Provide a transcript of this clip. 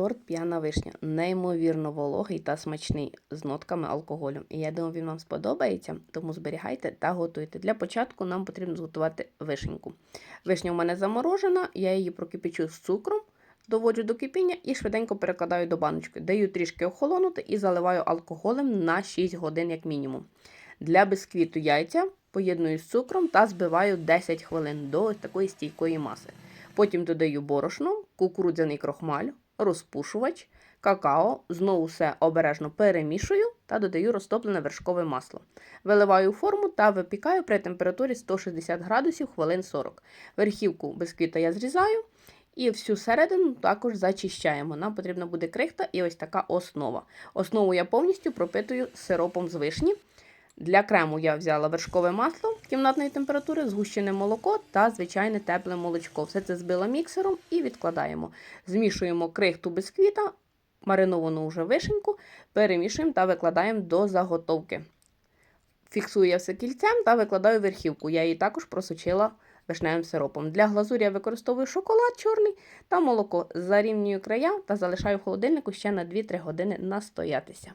торт п'яна вишня. Неймовірно вологий та смачний з нотками алкоголю. І я думаю, він вам сподобається, тому зберігайте та готуйте. Для початку нам потрібно зготувати вишеньку. Вишня у мене заморожена, я її прокипячу з цукром, доводжу до кипіння і швиденько перекладаю до баночки. Даю трішки охолонути і заливаю алкоголем на 6 годин, як мінімум. Для бисквіту яйця поєдную з цукром та збиваю 10 хвилин до такої стійкої маси. Потім додаю борошно, кукурудзяний крохмаль, розпушувач, какао, знову все обережно перемішую та додаю розтоплене вершкове масло. Виливаю форму та випікаю при температурі 160 градусів хвилин 40. Верхівку бисквіта я зрізаю і всю середину також зачищаємо. Нам потрібна буде крихта і ось така основа. Основу я повністю пропитую сиропом з вишні. Для крему я взяла вершкове масло кімнатної температури, згущене молоко та звичайне тепле молочко. Все це збила міксером і відкладаємо. Змішуємо крихту бисквіта, мариновану вже вишеньку, перемішуємо та викладаємо до заготовки. Фіксую я все кільцем та викладаю верхівку. Я її також просочила вишневим сиропом. Для глазурі я використовую шоколад чорний та молоко. Зарівнюю края та залишаю в холодильнику ще на 2-3 години настоятися.